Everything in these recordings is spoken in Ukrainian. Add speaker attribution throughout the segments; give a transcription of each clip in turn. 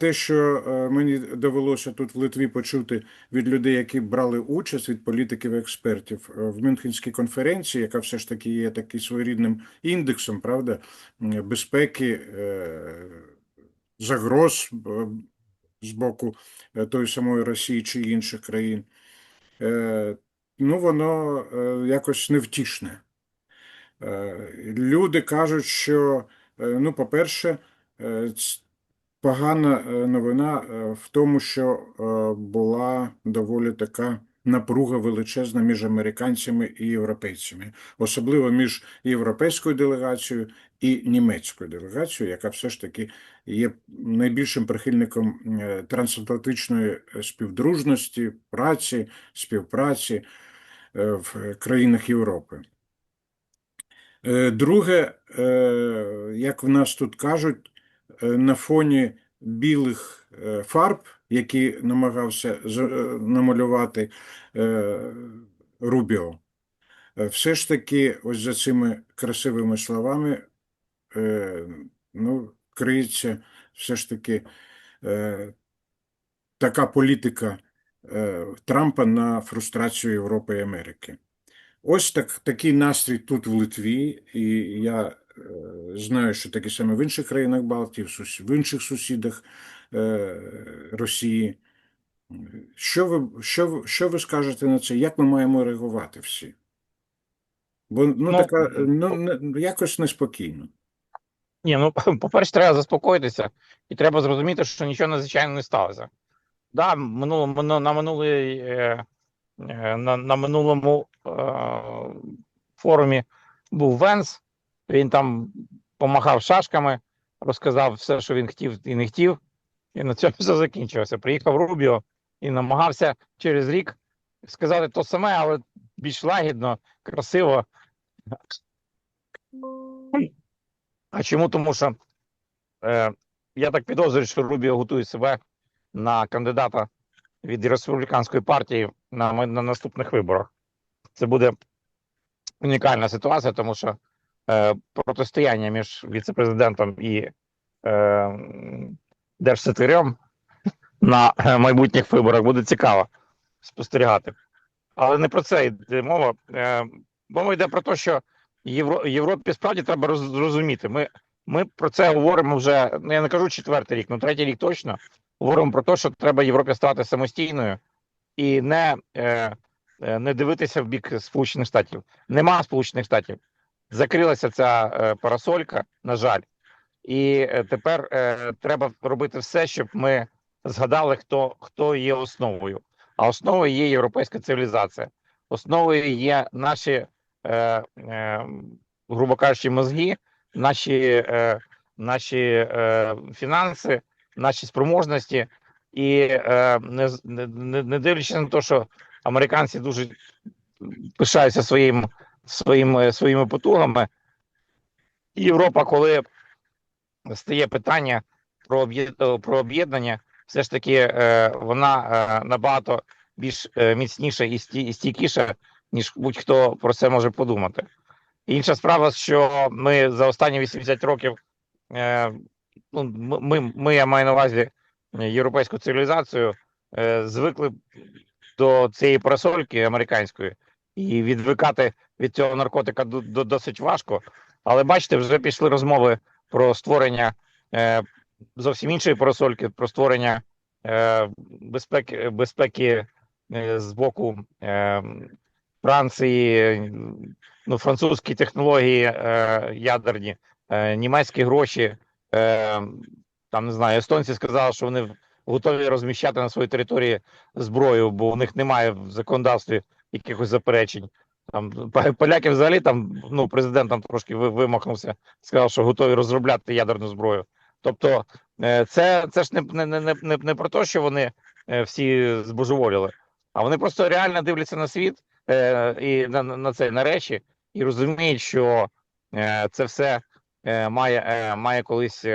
Speaker 1: те, що е, мені довелося тут в Литві почути від людей, які брали участь, від політиків і експертів е, в Мюнхенській конференції, яка все ж таки є таким своєрідним індексом, правда, безпеки, е, загроз з боку тої самої Росії чи інших країн, ну воно якось невтішне. Люди кажуть, що, ну, по-перше, погана е, новина е, в тому, що е, була доволі така напруга величезна між американцями і європейцями, особливо між європейською делегацією і німецькою делегацією, яка все ж таки є найбільшим прихильником трансатлантичної співдружності, праці, співпраці в країнах Європи. Друге, як в нас тут кажуть, на фоні білих е, фарб, які намагався е, намалювати е, Рубіо, е, все ж таки, ось за цими красивими словами, е, ну, криється все ж таки е, така політика е, Трампа на фрустрацію Європи і Америки. Ось так, такий настрій тут в Литві, і я е, знаю, що таке саме в інших країнах Балтії, в, інших сусідах е, Росії. Що ви, що, що ви скажете на це? Як ми маємо реагувати всі? Бо ну,
Speaker 2: Ну,
Speaker 1: така, ну, не- якось неспокійно.
Speaker 2: Ні, ну по-перше, треба заспокоїтися, і треба зрозуміти, що нічого надзвичайно не сталося. Да, минуло, на минулий, е, е, на, на минулому е, форумі був Венс, він там помахав шашками, розказав все, що він хотів і не хотів, і на цьому все закінчилося. Приїхав Рубіо і намагався через рік сказати то саме, але більш лагідно, красиво. А чому? Тому що е, я так підозрюю, що Рубіо готує себе на кандидата від республіканської партії на, на наступних виборах. Це буде унікальна ситуація, тому що протистояння між віцепрезидентом і е, держсекретарем на е, майбутніх виборах буде цікаво спостерігати. Але не про це йде мова. Е, мова йде про те, що Євро, Європі справді треба роз, зрозуміти. Ми, ми про це говоримо вже, ну я не кажу четвертий рік, ну третій рік точно. Говоримо про те, що треба Європі стати самостійною і не, е, е, не дивитися в бік Сполучених Штатів. Нема Сполучених Штатів. Закрилася ця е, парасолька, на жаль. І е, тепер е, треба робити все, щоб ми згадали, хто, хто є основою. А основою є європейська цивілізація. Основою є наші, е, е, грубо кажучи, мозги, наші, е, наші е, фінанси, наші спроможності. І е, не, не не дивлячись на те, що американці дуже пишаються своїм, своїм, е, своїми потугами, Європа, коли стає питання е, про об'єднання, все ж таки е, вона е, набагато більш е, міцніша і сті- і стійкіша, ніж будь-хто про це може подумати. Інша справа, що ми за останні 80 років, е, ну, ми- ми, я маю на увазі європейську цивілізацію, е, звикли до цієї парасольки американської, і відвикати від цього наркотика до, до, досить важко. Але бачите, вже пішли розмови про створення е, зовсім іншої парасольки, про створення е, безпеки, безпеки е, з боку е, Франції, ну, французькі технології е, ядерні, е, німецькі гроші. Е, там не знаю, естонці сказали, що вони готові розміщати на своїй території зброю, бо у них немає в законодавстві якихось заперечень. Там поляки взагалі там ну президент там трошки вимахнувся, сказав, що готові розробляти ядерну зброю. Тобто, е, це, це ж не, не, не, не, не про те, що вони е, всі збожеволіли, а вони просто реально дивляться на світ е, і на, на це на речі, і розуміють, що це все має, має колись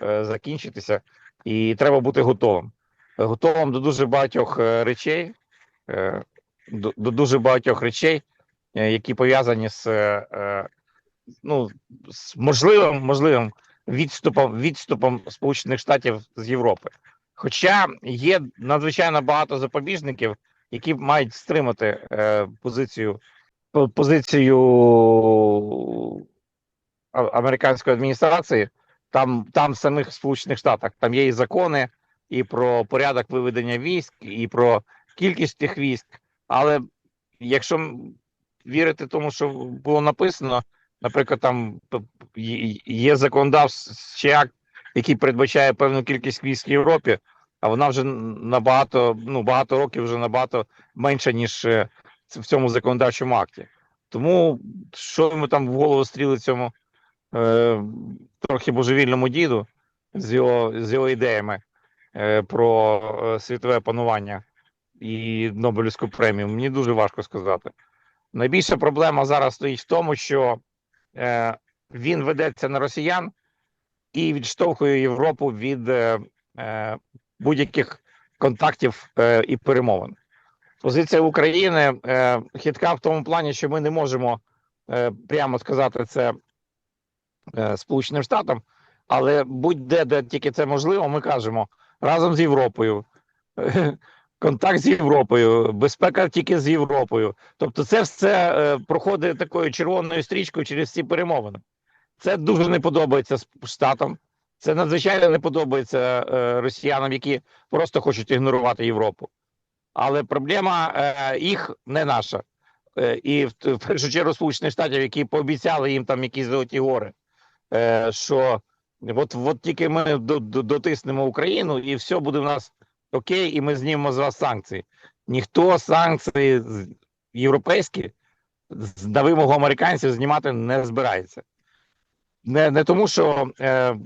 Speaker 2: закінчитися, і треба бути готовим. Готовим до дуже багатьох речей, до, дуже багатьох речей, е, які пов'язані з, е, е, ну, з можливим, можливим відступом, відступом Сполучених Штатів з Європи. Хоча є надзвичайно багато запобіжників, які мають стримати позицію позицію американської адміністрації, там, там в самих Сполучених Штатах там є і закони, і про порядок виведення військ, і про кількість тих військ. Але якщо вірити тому, що було написано, наприклад, там є- законодавчий акт, який передбачає певну кількість військ в Європі, а вона вже набагато, ну багато років вже набагато менша, ніж е, в цьому законодавчому акті. Тому що ми там в голову стріли цьому е, трохи божевільному діду з його, з його ідеями е, про е, світове панування і Нобелівську премію, мені дуже важко сказати. Найбільша проблема зараз стоїть в тому, що е, він ведеться на росіян і відштовхує Європу від е, е, будь-яких контактів е, і перемовин. Позиція України е, хитка в тому плані, що ми не можемо е, прямо сказати це е, Сполученим Штатам, але будь-де, де тільки це можливо, ми кажемо разом з Європою. Контакт з Європою, безпека тільки з Європою. Тобто, це все е, проходить такою червоною стрічкою через ці перемовини. Це дуже не подобається Штатам. Це надзвичайно не подобається е, росіянам, які просто хочуть ігнорувати Європу. Але проблема е, їх не наша. Е, і в, в першу чергу Сполучених Штатів, які пообіцяли їм там якісь золоті гори, е, що от, от тільки ми до- до- дотиснемо Україну, і все буде в нас окей, і ми знімемо з вас санкції. Ніхто санкції європейські на вимогу американців знімати не збирається. Не, не тому, що е,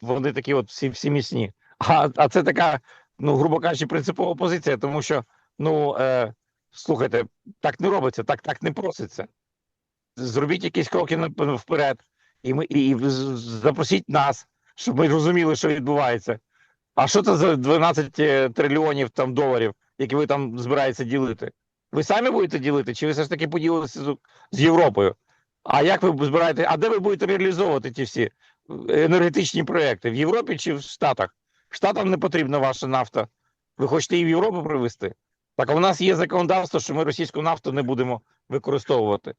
Speaker 2: вони такі от всі, всі міцні, а, а це така, ну, грубо кажучи, принципова позиція, тому що, ну, е, слухайте, так не робиться, так, так не проситься. Зробіть якісь кроки вперед, і ми і з- запросіть нас, щоб ми розуміли, що відбувається. А що це за 12 е, трильйонів там доларів, які ви там збираєтеся ділити? Ви самі будете ділити, чи ви все ж таки поділитеся з, з Європою? А як ви збираєте? А де ви будете реалізовувати ті всі е, енергетичні проекти? В Європі чи в Штатах? Штатам не потрібна ваша нафта. Ви хочете її в Європу привезти? Так у нас є законодавство, що ми російську нафту не будемо використовувати.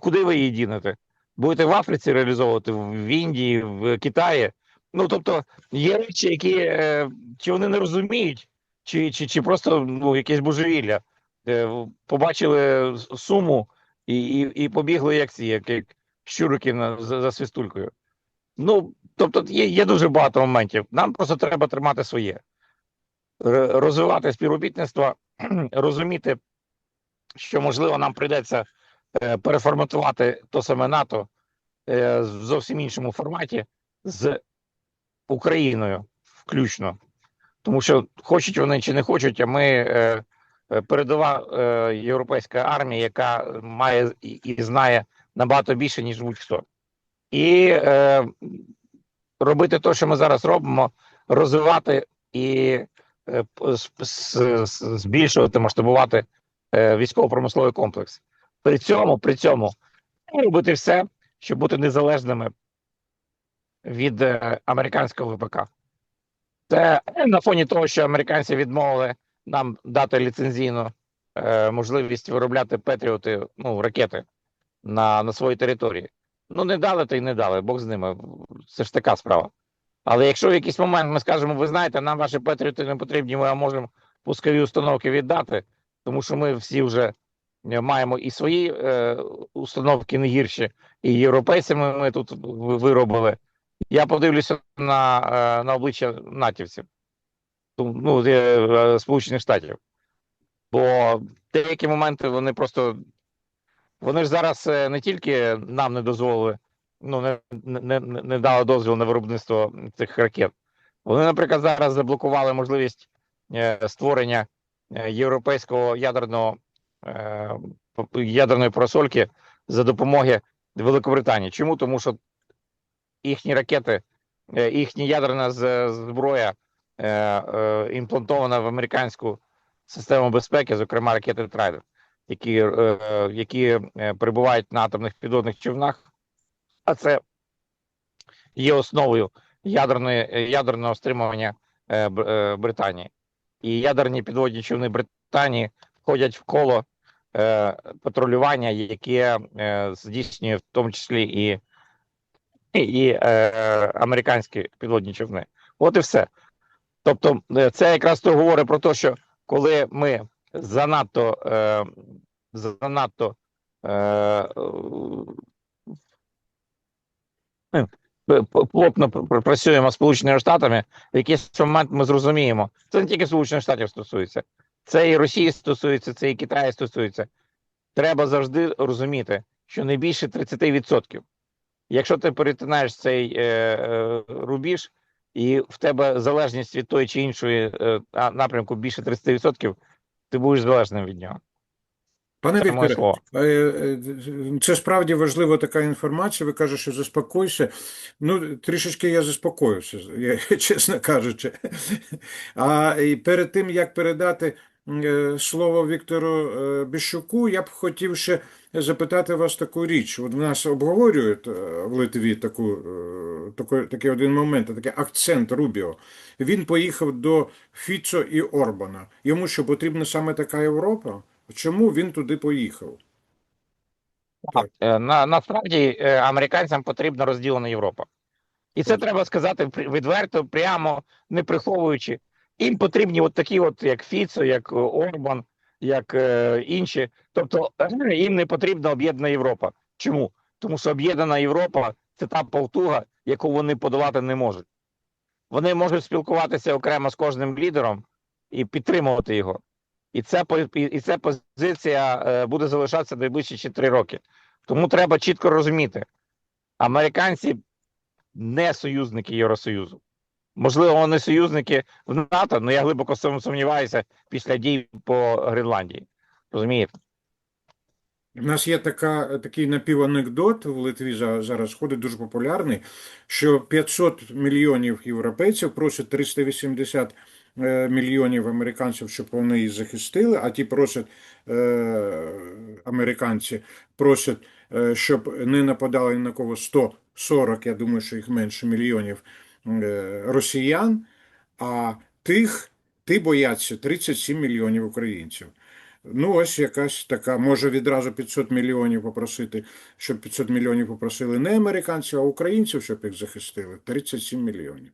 Speaker 2: Куди ви її дінете? Будете в Африці реалізовувати, в Індії, в Китаї. Ну тобто є речі, які е, чи вони не розуміють, чи, чи, чи просто ну, якесь божевілля. Е, побачили суму і, і, і побігли як ці, як, як щурики на, за, за свистулькою. Ну, тобто є, є дуже багато моментів. Нам просто треба тримати своє. Розвивати співробітництво, розуміти, що можливо нам прийдеться е, переформатувати то саме НАТО е, в зовсім іншому форматі з Україною включно. Тому що хочуть вони чи не хочуть, а ми е, е, передова е, європейська армія, яка має і, і знає набагато більше, ніж будь-хто. І е, робити те, що ми зараз робимо, розвивати і е, збільшувати, масштабувати е, військово-промисловий комплекс. При цьому, при цьому робити все, щоб бути незалежними від е, американського ВПК. Це на фоні того, що американці відмовили нам дати ліцензійну е, можливість виробляти Петріоти, ну, ракети на, на своїй території. Ну, не дали, то й не дали, Бог з ними. Це ж така справа. Але якщо в якийсь момент ми скажемо, ви знаєте, нам ваші Петріоти не потрібні, ми можемо пускові установки віддати, тому що ми всі вже е, маємо і свої е, установки не гірші, і європейцями ми тут виробили. Я подивлюся на, е, на обличчя натівців, ну, е, е, Сполучених Штатів. Бо деякі моменти вони просто. Вони ж зараз не тільки нам не дозволили, ну не, не, не, дали дозвіл на виробництво цих ракет. Вони, наприклад, зараз заблокували можливість створення європейського ядерного ядерної просольки за допомоги Великобританії. Чому? Тому що їхні ракети, е, їхня ядерна зброя е, е, імплантована в американську систему безпеки, зокрема ракети Трайдер, які, які перебувають на атомних підводних човнах. А це є основою ядерної, ядерного стримування Британії. І ядерні підводні човни Британії входять в коло е, патрулювання, яке е, здійснює в тому числі і, і е, американські підводні човни. От і все. Тобто, е, це якраз то говорить про те, що коли ми занадто, е, занадто е, е, п- плотно пр- працюємо з Сполученими Штатами, в якийсь момент ми зрозуміємо, це не тільки Сполучених Штатів стосується, це і Росії стосується, це і Китаю стосується. Треба завжди розуміти, що не більше 30%. Якщо ти перетинаєш цей е, е, рубіж, і в тебе залежність від тої чи іншої е, напрямку більше 30%, ти будеш залежним від нього.
Speaker 1: Пане Вікторе. Е, е, Це справді важлива така інформація. Ви кажете, що заспокойся. Ну, трішечки я заспокоївся, чесно кажучи. А і перед тим, як передати слово Віктору е, Біщуку, я б хотів ще запитати вас таку річ. От в нас обговорюють е, в Литві таку, е, таку, такий один момент, такий акцент Рубіо. Він поїхав до Фіцо і Орбана. Йому що потрібна саме така Європа? Чому він туди поїхав? Так.
Speaker 2: Е, На, насправді е, американцям потрібна розділена Європа. І це треба сказати відверто, прямо не приховуючи. Їм потрібні от такі, от як Фіцо, як е, Орбан, як е, інші. Тобто е, їм не потрібна об'єднана Європа. Чому? Тому що об'єднана Європа це та повтуга, яку вони подолати не можуть. Вони можуть спілкуватися окремо з кожним лідером і підтримувати його. І ця і ця позиція е, буде залишатися найближчі ще три роки. Тому треба чітко розуміти: американці не союзники Євросоюзу. Можливо, вони союзники в НАТО, але я глибоко сумніваюся після дій по Гренландії. Розумієте?
Speaker 1: У нас є така, такий напіванекдот в Литві за- зараз ходить дуже популярний, що 500 мільйонів європейців просять 380 е, мільйонів американців, щоб вони їх захистили, а ті просять е, американці просять, е, щоб не нападали на кого 140, я думаю, що їх менше мільйонів росіян, а тих, ті бояться 37 мільйонів українців. Ну, ось якась така, може відразу 500 мільйонів попросити, щоб 500 мільйонів попросили не американців, а українців, щоб їх захистили. 37 мільйонів.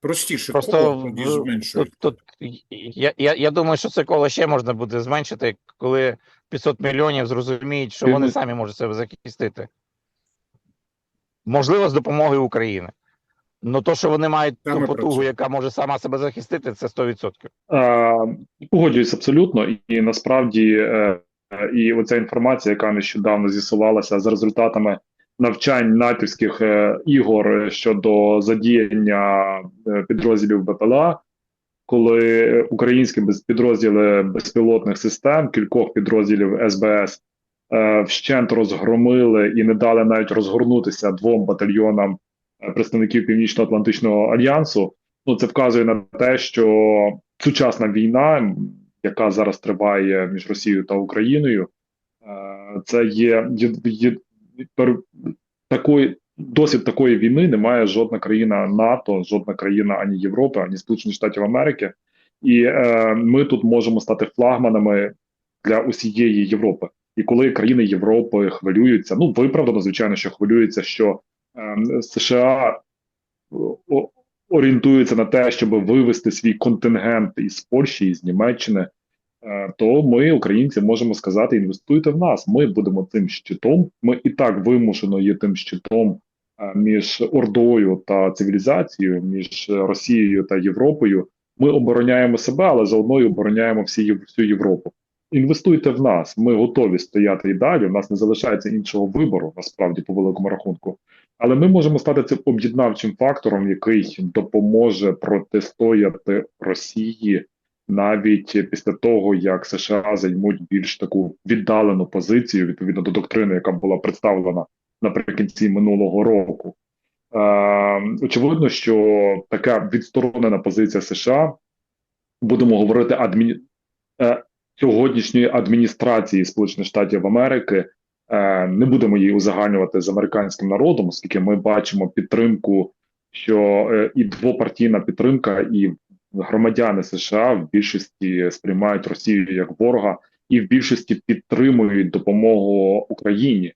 Speaker 1: Простіше,
Speaker 2: Просто
Speaker 1: тоді зменшують.
Speaker 2: тут, тут я, я, я думаю, що це коло ще можна буде зменшити, коли 500 мільйонів зрозуміють, що вони самі можуть себе захистити. Можливо, з допомогою України. Ну то, що вони мають
Speaker 1: Саме
Speaker 2: ту потугу,
Speaker 1: це.
Speaker 2: яка може сама себе захистити, це 100%.
Speaker 3: Е, Погоджуюсь абсолютно, і, і насправді е, і оця інформація, яка нещодавно з'ясувалася за результатами навчань натівських е, ігор щодо задіяння е, підрозділів БПЛА, коли українські підрозділи безпілотних систем, кількох підрозділів СБС е, вщент розгромили і не дали навіть розгорнутися двом батальйонам представників Північно-Атлантичного альянсу. Ну, це вказує на те, що сучасна війна, яка зараз триває між Росією та Україною, е, це є, є, є пер- такої досвід такої війни. Немає жодна країна НАТО, жодна країна ані Європи, ані Сполучених Штатів Америки, і е, ми тут можемо стати флагманами для усієї Європи. І коли країни Європи хвилюються, ну виправдано, звичайно, що хвилюються, що е, США о- орієнтуються на те, щоб вивести свій контингент із Польщі, із Німеччини, е, то ми, українці, можемо сказати: інвестуйте в нас. Ми будемо цим щитом. Ми і так вимушено є тим щитом е, між Ордою та цивілізацією, між Росією та Європою. Ми обороняємо себе, але заодно і обороняємо всі всю Європу. Інвестуйте в нас. Ми готові стояти і далі. У нас не залишається іншого вибору, насправді, по великому рахунку. Але ми можемо стати цим об'єднавчим фактором, який допоможе протистояти Росії навіть після того, як США займуть більш таку віддалену позицію відповідно до доктрини, яка була представлена наприкінці минулого року. Е, очевидно, що така відсторонена позиція США, будемо говорити адмі... е, сьогоднішньої адміністрації Сполучених Штатів Америки Не будемо її узагальнювати з американським народом, оскільки ми бачимо підтримку, що е, і двопартійна підтримка, і громадяни США в більшості сприймають Росію як ворога, і в більшості підтримують допомогу Україні.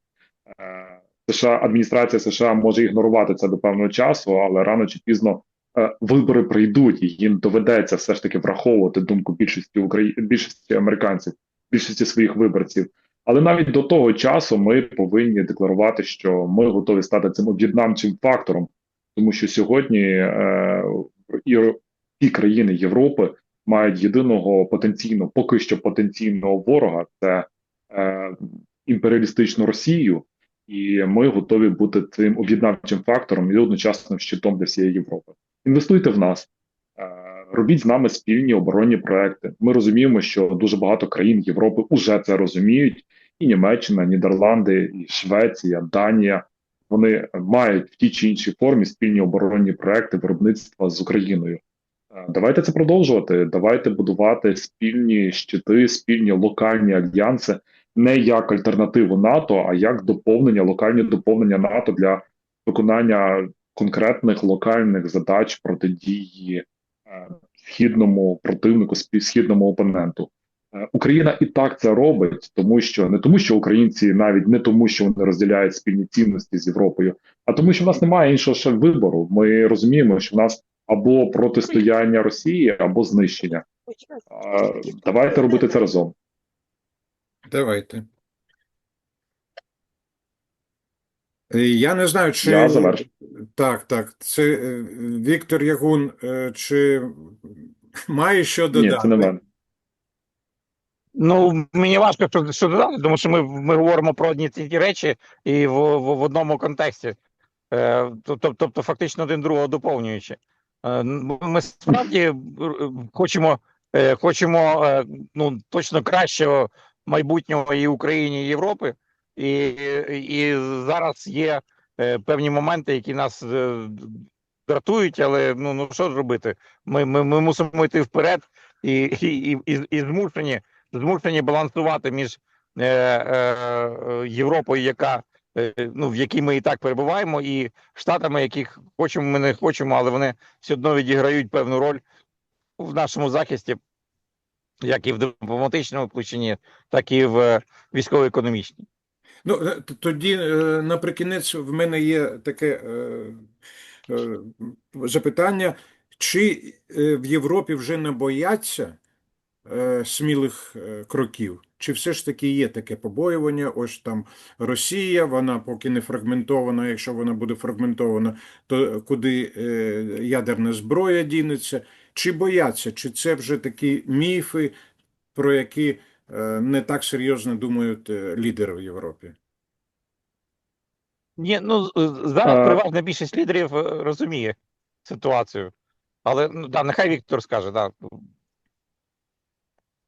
Speaker 3: Е, США адміністрація США може ігнорувати це до певного часу, але рано чи пізно е, вибори прийдуть, і їм доведеться все ж таки враховувати думку більшості Украї... більшості американців, більшості своїх виборців. Але навіть до того часу ми повинні декларувати, що ми готові стати цим об'єднавчим фактором, тому що сьогодні е, і країни Європи мають єдиного потенційно, поки що потенційного ворога це е, імперіалістичну Росію, і ми готові бути цим об'єднавчим фактором і одночасним щитом для всієї Європи. Інвестуйте в нас, е, робіть з нами спільні оборонні проекти. Ми розуміємо, що дуже багато країн Європи вже це розуміють, і Німеччина, Нідерланди, і Швеція, Данія. Вони мають в тій чи іншій формі спільні оборонні проекти виробництва з Україною. Е, Давайте це продовжувати. Давайте будувати спільні щити, спільні локальні альянси не як альтернативу НАТО, а як доповнення, локальні доповнення НАТО для виконання конкретних локальних задач протидії східному противнику, східному опоненту. Е, Україна і так це робить, тому що не тому, що українці навіть не тому, що вони розділяють спільні цінності з Європою, а тому, що в нас немає іншого ще вибору. Ми розуміємо, що в нас або протистояння Росії, або знищення. Е, Давайте робити це разом.
Speaker 1: Давайте. Е, Я не знаю, чи
Speaker 3: Я завершу.
Speaker 1: так, так. Це е, Віктор Ягун, е, чи має що
Speaker 3: Ні,
Speaker 1: додати?
Speaker 3: це не мене.
Speaker 2: Ну, мені важко що, що додати, тому що ми, ми говоримо про одні ці ті речі і в, в, в одному контексті. Е, тобто, тобто, фактично один другого доповнюючи. Е, ми справді е, хочемо, е, хочемо е, ну, точно кращого майбутнього і Україні, і Європи. І, і зараз є е, певні моменти, які нас е, дратують, але ну, ну що ж робити? Ми, ми, ми мусимо йти вперед і, і, і, і, змушені змушені балансувати між е, е, Європою, яка е, ну в якій ми і так перебуваємо, і штатами, яких хочемо, ми не хочемо, але вони все одно відіграють певну роль в нашому захисті, як і в дипломатичному включенні, так і в військово-економічній.
Speaker 1: Ну, е, тоді е, наприкінець в мене є таке е, запитання, чи в Європі вже не бояться смілих кроків? Чи все ж таки є таке побоювання? Ось там Росія, вона поки не фрагментована, якщо вона буде фрагментована, то куди ядерна зброя дінеться? Чи бояться? Чи це вже такі міфи, про які не так серйозно думають е, лідери в Європі?
Speaker 2: Ні, ну зараз
Speaker 3: А-
Speaker 2: переважна більшість лідерів е, розуміє ситуацію. Але ну да, нехай Віктор скаже, да.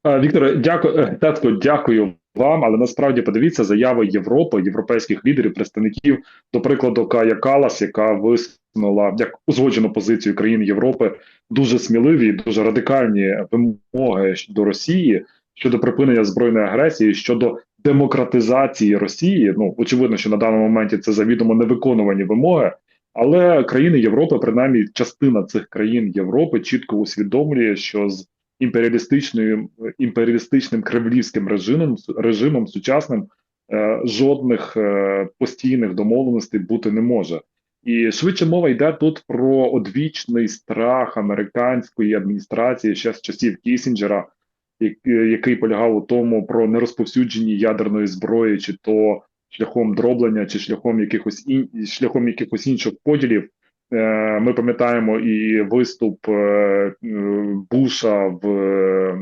Speaker 3: Е, Вікторе, дякую, е, Тетко, дякую вам. Але насправді подивіться заяви Європи, європейських лідерів, представників, до прикладу, Кая Калас, яка висунула як узгоджену позицію країн Європи, дуже сміливі, дуже радикальні вимоги до Росії щодо припинення збройної агресії, щодо демократизації Росії. Ну очевидно, що на даному моменті це завідомо невиконувані вимоги. Але країни Європи, принаймні частина цих країн Європи, чітко усвідомлює, що з імперіалістичною імперіалістичним кремлівським режимом режимом сучасним е, жодних е, постійних домовленостей бути не може. І швидше мова йде тут про одвічний страх американської адміністрації ще з часів Кісінджера, який полягав у тому про нерозповсюдженні ядерної зброї, чи то шляхом дроблення, чи шляхом якихось ін... шляхом якихось інших поділів. Е, Ми пам'ятаємо і виступ е, е, Буша в е,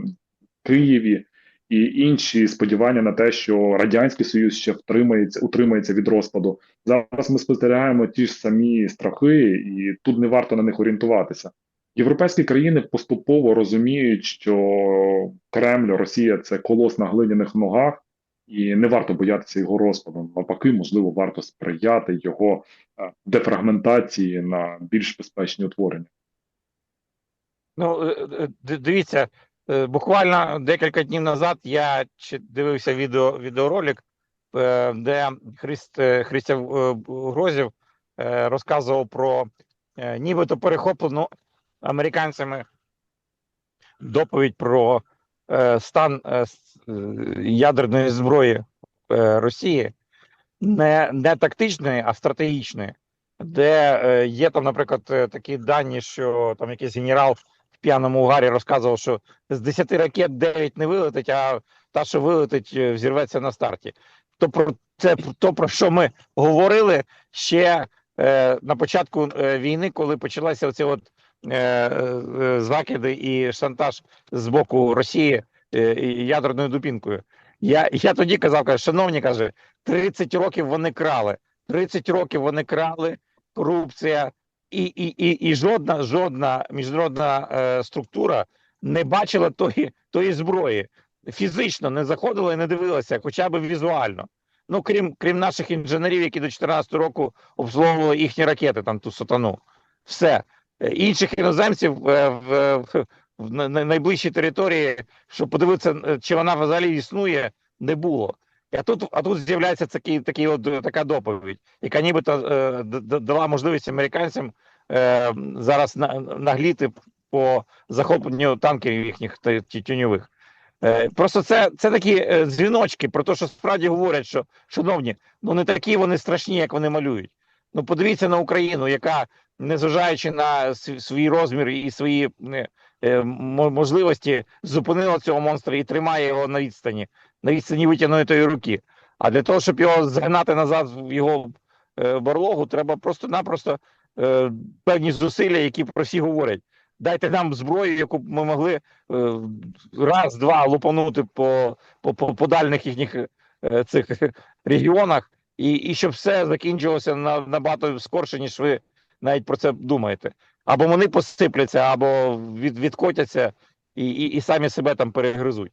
Speaker 3: Києві, і інші сподівання на те, що радянський союз ще втримається, утримається від розпаду. Зараз ми спостерігаємо ті ж самі страхи, і тут не варто на них орієнтуватися. Європейські країни поступово розуміють, що Кремль, Росія це колос на глиняних ногах, і не варто боятися його розпаду. Навпаки, можливо, варто сприяти його е, дефрагментації на більш безпечні утворення.
Speaker 2: Ну, е, е, дивіться, буквально декілька днів назад я дивився відео, відеоролик де Христ, Христяв е, Грозів розказував про нібито перехоплену американцями. Доповідь про е, стан е, е, ядерної зброї Росії, не, не тактичної, а стратегічної, де є там, наприклад, такі дані, що там якийсь генерал в п'яному угарі розказував, що з 10 ракет 9 не вилетить, а та, що вилетить, взірветься на старті. То про це то, про що ми говорили ще е, на початку війни, коли почалися оці от закиди і шантаж з боку Росії е, ядерною дупінкою. Я, я тоді казав, каже, шановні, каже, 30 років вони крали. 30 років вони крали, корупція, і, і, і, і жодна, жодна міжнародна е, структура не бачила тої, тої зброї. Фізично не заходила і не дивилася, хоча б візуально. Ну, крім, крім наших інженерів, які до 14 року обслуговували їхні ракети, там ту сатану. Все. Інших іноземців е, в, в, в на- на- найближчій території, щоб подивитися, е, чи вона взагалі існує, не було. А тут, а тут з'являється такий, такий от, така доповідь, яка нібито е, дала можливість американцям е, зараз на, нагліти по захопленню танкерів їхніх та- ті- тюньових. Е, просто це, це такі е, дзвіночки про те, що справді говорять, що, шановні, ну не такі вони страшні, як вони малюють. Ну подивіться на Україну, яка, незважаючи на свій розмір і свої е, е, можливості, зупинила цього монстра і тримає його на відстані, на відстані витягнутої руки. А для того, щоб його загнати назад в його е, барлогу, треба просто-напросто е, певні зусилля, які про всі говорять. Дайте нам зброю, яку б ми могли е, раз, два лупанути по, по, по, по дальних їхніх цих регіонах, і, і щоб все закінчилося на, набагато скорше, ніж ви навіть про це думаєте. Або вони посипляться, або від, відкотяться і, і, і самі себе там перегризуть.